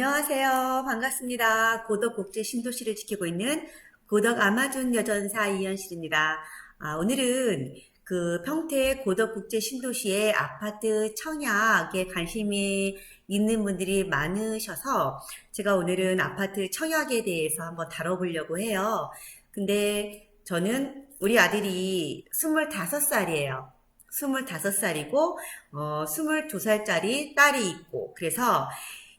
안녕하세요. 반갑습니다. 고덕 국제 신도시를 지키고 있는 고덕 아마존 여전사 이현실입니다. 아, 오늘은 그 평택 고덕 국제 신도시의 아파트 청약에 관심이 있는 분들이 많으셔서 제가 오늘은 아파트 청약에 대해서 한번 다뤄보려고 해요. 근데 저는 우리 아들이 25살이에요. 25살이고, 어, 22살짜리 딸이 있고, 그래서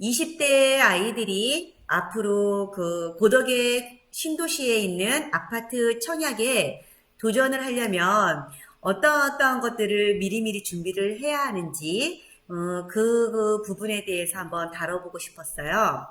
20대 아이들이 앞으로 그 고덕의 신도시에 있는 아파트 청약에 도전을 하려면 어떤 어떤 것들을 미리미리 준비를 해야 하는지 어, 그, 그 부분에 대해서 한번 다뤄보고 싶었어요.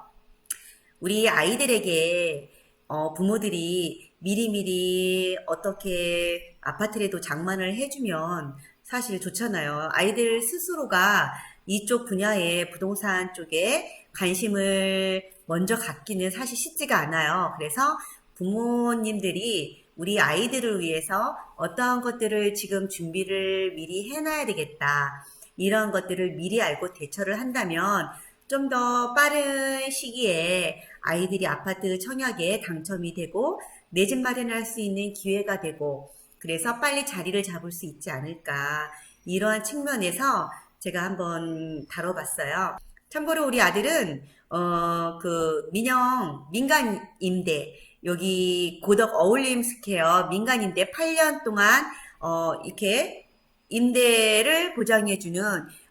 우리 아이들에게 어, 부모들이 미리미리 어떻게 아파트라도 장만을 해주면 사실 좋잖아요. 아이들 스스로가 이쪽 분야의 부동산 쪽에 관심을 먼저 갖기는 사실 쉽지가 않아요. 그래서 부모님들이 우리 아이들을 위해서 어떠한 것들을 지금 준비를 미리 해놔야 되겠다. 이런 것들을 미리 알고 대처를 한다면 좀 더 빠른 시기에 아이들이 아파트 청약에 당첨이 되고 내 집 마련할 수 있는 기회가 되고 그래서 빨리 자리를 잡을 수 있지 않을까. 이러한 측면에서 제가 한번 다뤄봤어요. 참고로 우리 아들은 어 그 민영 민간 임대 여기 고덕 어울림 스퀘어 민간 임대 8년 동안 어 이렇게 임대를 보장해 주는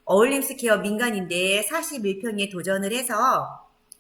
어울림 스퀘어 민간 임대에 41평에 도전을 해서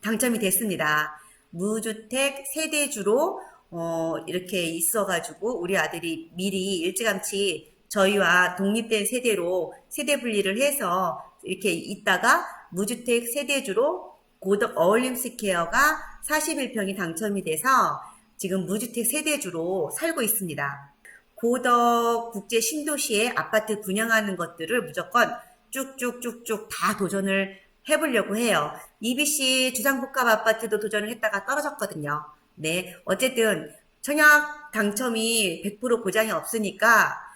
당첨이 됐습니다. 무주택 세대주로 어 이렇게 있어 가지고 우리 아들이 미리 일찌감치 저희와 독립된 세대로 세대 분리를 해서 이렇게 있다가 무주택 세대주로 고덕 어울림 스퀘어가 41평이 당첨이 돼서 지금 무주택 세대주로 살고 있습니다. 고덕 국제 신도시에 아파트 분양하는 것들을 무조건 쭉쭉쭉쭉 다 도전을 해보려고 해요. EBC 주상복합 아파트도 도전을 했다가 떨어졌거든요. 네, 어쨌든 청약 당첨이 100% 보장이 없으니까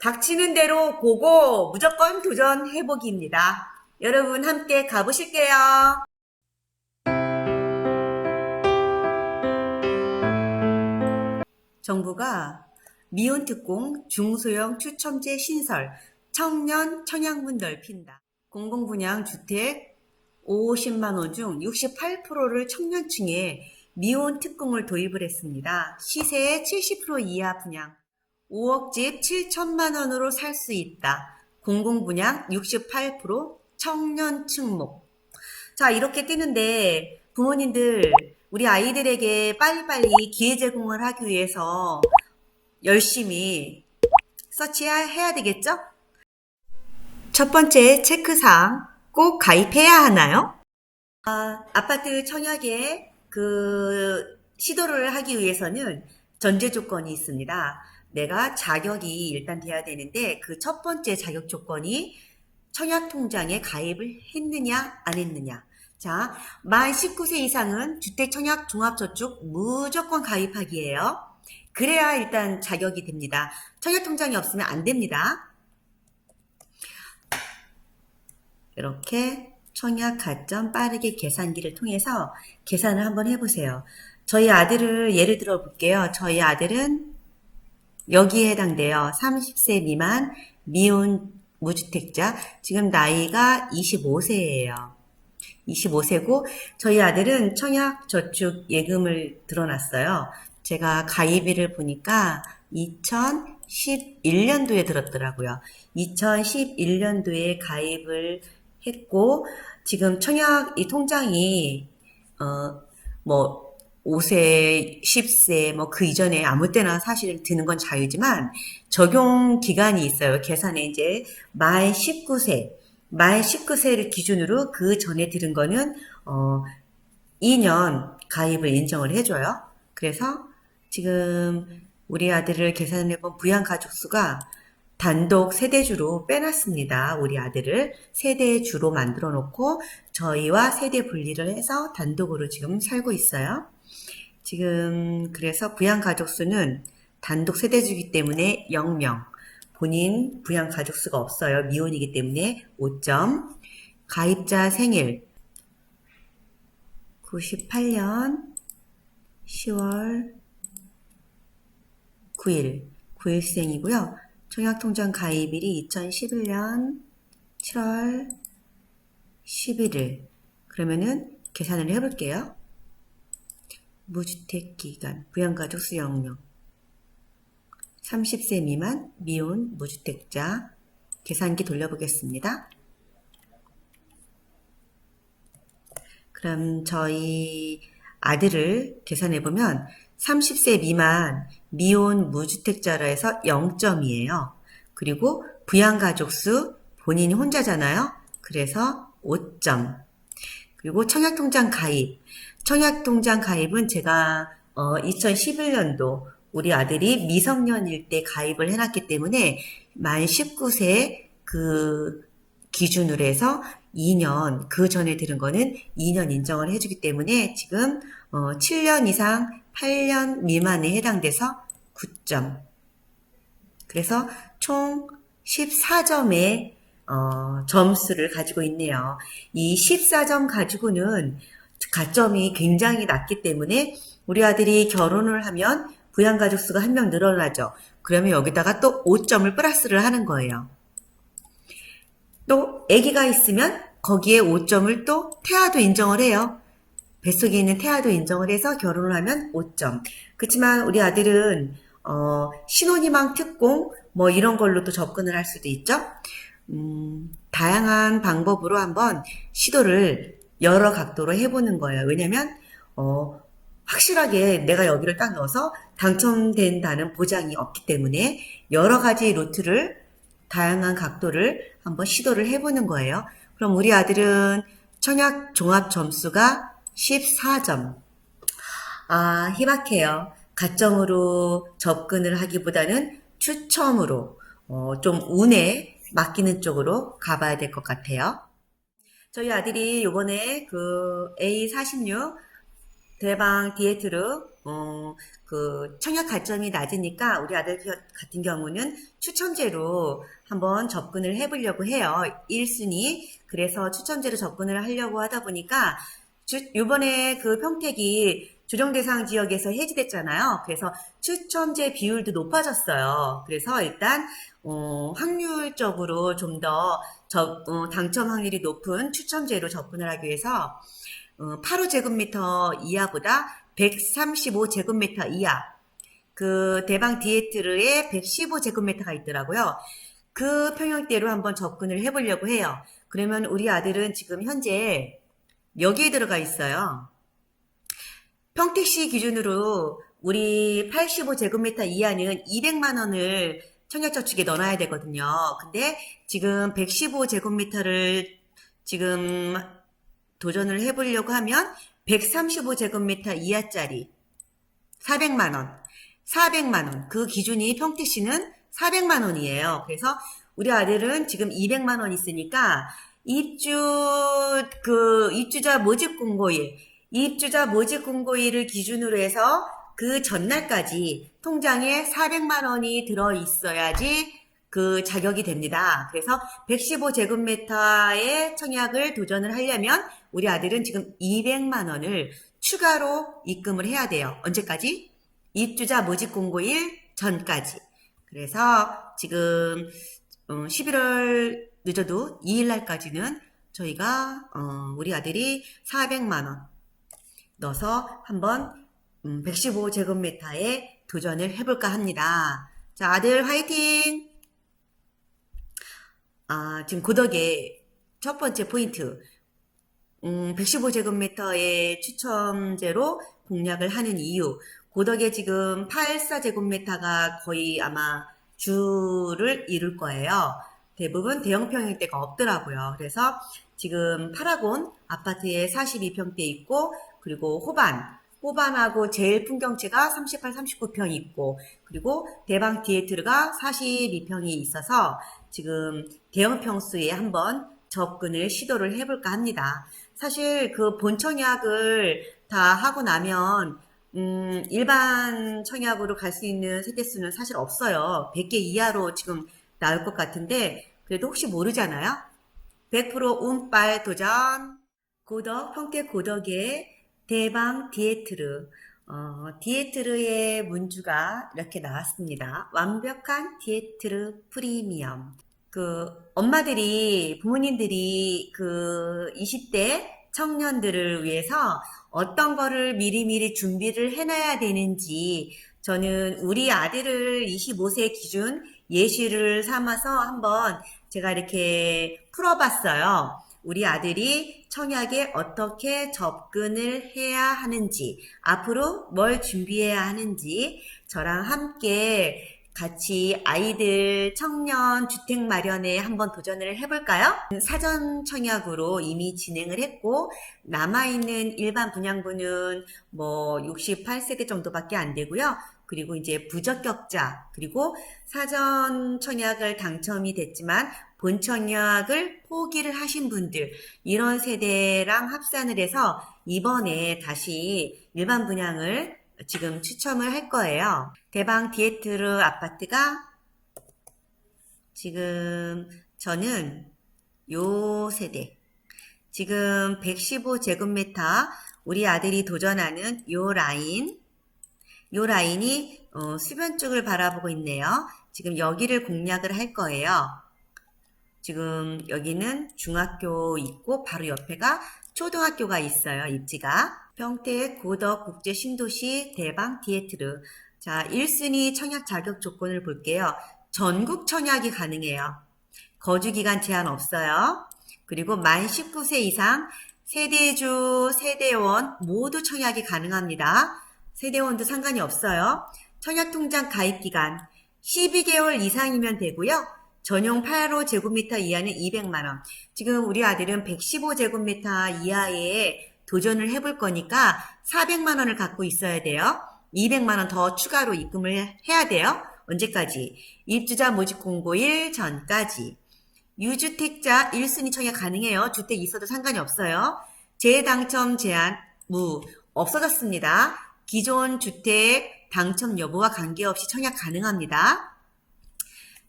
닥치는 대로 고고 무조건 도전해보기입니다. 여러분 함께 가보실게요. 정부가 미혼 특공 중소형 추첨제 신설 청년 청약문 넓힌다. 공공분양 주택 50만 원 중 68%를 청년층에 미혼 특공을 도입을 했습니다. 시세의 70% 이하 분양 5억 집 7천만 원으로 살 수 있다. 공공분양 68% 청년 층 목. 자, 이렇게 뜨는데 부모님들 우리 아이들에게 빨리빨리 기회 제공을 하기 위해서 열심히 서치해야 되겠죠? 첫 번째 체크사항 꼭 가입해야 하나요? 아, 아파트 청약에 그 시도를 하기 위해서는 전제 조건이 있습니다. 내가 자격이 일단 돼야 되는데 그 첫 번째 자격 조건이 청약통장에 가입을 했느냐 안 했느냐. 자, 만 19세 이상은 주택청약 종합저축 무조건 가입하기예요. 그래야 일단 자격이 됩니다. 청약통장이 없으면 안 됩니다. 이렇게 청약 가점 빠르게 계산기를 통해서 계산을 한번 해보세요. 저희 아들을 예를 들어 볼게요. 저희 아들은 여기에 해당돼요. 30세 미만 미혼 무주택자. 지금 나이가 25세예요. 25세고 저희 아들은 청약 저축 예금을 들어놨어요. 제가 가입일을 보니까 2011년도에 들었더라고요. 2011년도에 가입을 했고 지금 청약 이 통장이 어 뭐 5세, 10세, 뭐 그 이전에 아무 때나 사실 드는 건 자유지만 적용 기간이 있어요. 계산에 이제 만 19세, 만 19세를 기준으로 그 전에 들은 거는 어 2년 가입을 인정을 해줘요. 그래서 지금 우리 아들을 계산해본 부양 가족 수가 단독 세대주로 빼놨습니다. 우리 아들을 세대주로 만들어 놓고 저희와 세대 분리를 해서 단독으로 지금 살고 있어요. 지금 그래서 부양 가족 수는 단독 세대주기 때문에 0명. 본인 부양 가족 수가 없어요. 미혼이기 때문에 5점. 가입자 생일 98년 10월 9일, 9일생이고요. 청약통장 가입일이 2011년 7월 11일. 그러면은 계산을 해볼게요. 무주택 기간, 부양가족 수령령. 30세 미만, 미혼, 무주택자. 계산기 돌려보겠습니다. 그럼 저희 아들을 계산해보면 30세 미만 미혼 무주택자라 해서 0점이에요. 그리고 부양가족수 본인이 혼자잖아요. 그래서 5점. 그리고 청약통장 가입. 청약통장 가입은 제가 어, 2011년도 우리 아들이 미성년일 때 가입을 해놨기 때문에 만 19세 그 기준으로 해서 2년, 그 전에 들은 거는 2년 인정을 해주기 때문에 지금 어, 7년 이상 8년 미만에 해당돼서 9점. 그래서 총 14점의 어, 점수를 가지고 있네요. 이 14점 가지고는 가점이 굉장히 낮기 때문에 우리 아들이 결혼을 하면 부양가족 수가 한 명 늘어나죠. 그러면 여기다가 또 5점을 플러스를 하는 거예요. 또 아기가 있으면 거기에 5점을 또 태아도 인정을 해요. 뱃속에 있는 태아도 인정을 해서 결혼을 하면 5점. 그렇지만 우리 아들은 어, 신혼희망 특공 뭐 이런 걸로도 접근을 할 수도 있죠. 음, 다양한 방법으로 한번 시도를 여러 각도로 해보는 거예요. 왜냐면 어, 확실하게 내가 여기를 딱 넣어서 당첨된다는 보장이 없기 때문에 여러 가지 루트를 다양한 각도를 한번 시도를 해보는 거예요. 그럼 우리 아들은 청약 종합 점수가 14점. 아, 희박해요. 가점으로 접근을 하기보다는 추첨으로 어, 좀 운에 맡기는 쪽으로 가봐야 될 것 같아요. 저희 아들이 요번에 그 A46 대방 디에트르 어, 그 청약 가점이 낮으니까 우리 아들 겨- 같은 경우는 추첨제로 한번 접근을 해보려고 해요. 1순위. 그래서 추첨제로 접근을 하려고 하다 보니까 주, 요번에 그 평택이 조정 대상 지역에서 해지됐잖아요. 그래서 추첨제 비율도 높아졌어요. 그래서 일단 어, 확률적으로 좀더 당첨 확률이 높은 추첨제로 접근을 하기 위해서 어, 8호제곱미터 이하보다 135제곱미터 이하 그 대방 디에트르에 115제곱미터가 있더라고요. 그 평형대로 한번 접근을 해보려고 해요. 그러면 우리 아들은 지금 현재 여기에 들어가 있어요. 평택시 기준으로 우리 85제곱미터 이하는 200만 원을 청약저축에 넣어놔야 되거든요. 근데 지금 115제곱미터를 지금 도전을 해보려고 하면 135제곱미터 이하짜리 400만 원, 400만 원. 그 기준이 평택 시는 400만 원이에요. 그래서 우리 아들은 지금 200만 원 있으니까 입주 그 입주자 모집 공고일, 입주자 모집 공고일을 기준으로 해서 그 전날까지 통장에 400만 원이 들어 있어야지 그 자격이 됩니다. 그래서 115제곱미터의 청약을 도전을 하려면 우리 아들은 지금 200만 원을 추가로 입금을 해야 돼요. 언제까지? 입주자 모집 공고일 전까지. 그래서 지금 11월 늦어도 2일 날까지는 저희가 어, 우리 아들이 400만 원 넣어서 한번 115제곱미터에 도전을 해볼까 합니다. 자, 아들 화이팅! 아, 지금 고덕의 첫 번째 포인트. 음, 115제곱미터의 추첨제로 공략을 하는 이유. 고덕에 지금 84제곱미터가 거의 아마 주를 이룰 거예요. 대부분 대형 평형대가 없더라고요. 그래서 지금 파라곤 아파트에 42평대 있고, 그리고 호반, 호반하고 제일 풍경채가 38, 39평 있고, 그리고 대방 디에트르가 42평이 있어서 지금 대형 평수에 한번 접근을 시도를 해볼까 합니다. 사실 그 본청약을 다 하고 나면 음, 일반 청약으로 갈 수 있는 세대수는 사실 없어요. 100개 이하로 지금 나올 것 같은데 그래도 혹시 모르잖아요. 100% 운빨 도전 고덕 평택 고덕에 대방 디에트르. 어, 디에트르의 문주가 이렇게 나왔습니다. 완벽한 디에트르 프리미엄. 그, 엄마들이, 부모님들이 그 20대 청년들을 위해서 어떤 거를 미리미리 준비를 해놔야 되는지 저는 우리 아들을 25세 기준 예시를 삼아서 한번 제가 이렇게 풀어봤어요. 우리 아들이 청약에 어떻게 접근을 해야 하는지, 앞으로 뭘 준비해야 하는지, 저랑 함께 같이 아이들 청년 주택 마련에 한번 도전을 해볼까요? 사전 청약으로 이미 진행을 했고, 남아있는 일반 분양분은 뭐 68세대 정도밖에 안 되고요. 그리고 이제 부적격자, 그리고 사전 청약을 당첨이 됐지만 본 청약을 포기를 하신 분들, 이런 세대랑 합산을 해서 이번에 다시 일반 분양을 지금 추첨을 할 거예요. 대방 디에트르 아파트가 지금 저는 요 세대, 지금 115제곱미터 우리 아들이 도전하는 요 라인, 요 라인이 어, 수변 쪽을 바라보고 있네요. 지금 여기를 공략을 할 거예요. 지금 여기는 중학교 있고 바로 옆에가 초등학교가 있어요. 입지가. 평택 고덕 국제 신도시 대방 디에트르. 자, 1순위 청약 자격 조건을 볼게요. 전국 청약이 가능해요. 거주 기간 제한 없어요. 그리고 만 19세 이상 세대주, 세대원 모두 청약이 가능합니다. 세대원도 상관이 없어요. 청약 통장 가입 기간 12개월 이상이면 되고요. 전용 8호 제곱미터 이하는 200만 원. 지금 우리 아들은 115 제곱미터 이하에 도전을 해볼 거니까 400만 원을 갖고 있어야 돼요. 200만 원 더 추가로 입금을 해야 돼요. 언제까지? 입주자 모집 공고일 전까지. 유주택자 1순위 청약 가능해요. 주택 있어도 상관이 없어요. 재당첨 제한 무 없어졌습니다. 기존 주택 당첨 여부와 관계없이 청약 가능합니다.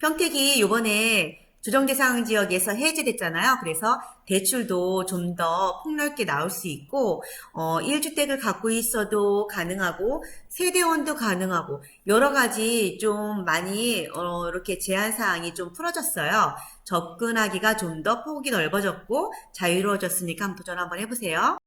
평택이 요번에 조정대상 지역에서 해제됐잖아요. 그래서 대출도 좀 더 폭넓게 나올 수 있고, 어, 1주택을 갖고 있어도 가능하고, 세대원도 가능하고, 여러 가지 좀 많이, 어, 이렇게 제한사항이 좀 풀어졌어요. 접근하기가 좀 더 폭이 넓어졌고, 자유로워졌으니까 도전 한번 해보세요.